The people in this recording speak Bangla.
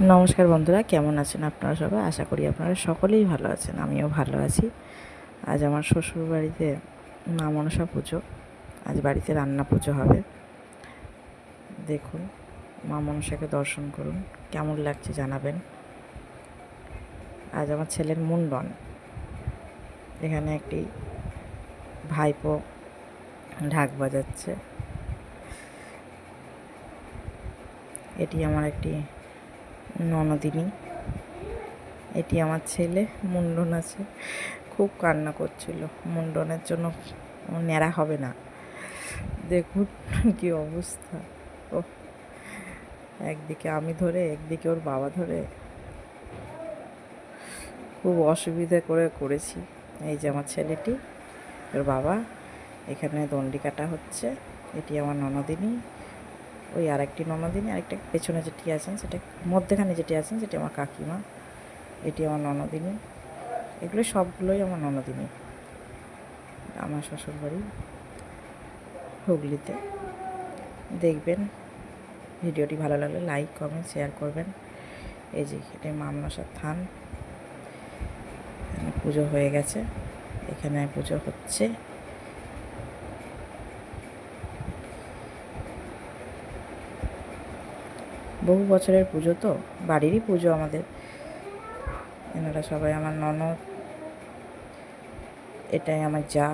নমস্কার বন্ধুরা, কেমন আছেন আপনারা সবাই? আশা করি আপনারা সকলেই ভালো আছেন, আমিও ভালো আছি। আজ আমার শ্বশুর বাড়িতে মা মনসা পুজো, আজ বাড়িতে রান্না পুজো হবে। দেখুন, মা মনসাকে দর্শন করুন, কেমন লাগছে জানাবেন। আজ আমার ছেলের মুন্ডন এখানে একটি ভাইপো ঢাক বাজাচ্ছে। এটি আমার একটি ননদিনী। এটি আমার ছেলে, মুন্ডন আছে। খুব কান্না করছিল। মুন্ডনের জন্য ন্যাড়া হবে না। দেখুন কি অবস্থা। ও একদিকে আমি ধরে, একদিকে ওর বাবা ধরে। খুব অসুবিধা করে করেছি। এই যে আমার ছেলেটি, ওর বাবা। এখানে দণ্ডি কাটা হচ্ছে। এটি আমার ননদিনী। ওই আরেকটি ননদিনী, আরেকটা পেছনে যেটি আছেন, সেটা মধ্যেখানে যেটি আছেন, সেটি আমার কাকিমা, এটি আমার ননদিনী। এগুলো সবগুলোই আমার ননদিনী। আমার শ্বশুরবাড়ি হুগলিতে। দেখবেন ভিডিওটি ভালো লাগলে লাইক, কমেন্ট, শেয়ার করবেন। এই যে এটি মামনসার থান। পুজো হয়ে গেছে। এখানে পুজো হচ্ছে। বহু বছরের পুজো তো বাড়িরই পুজো আমাদের। এনারা সবাই আমার ননদ এটাই আমার যা।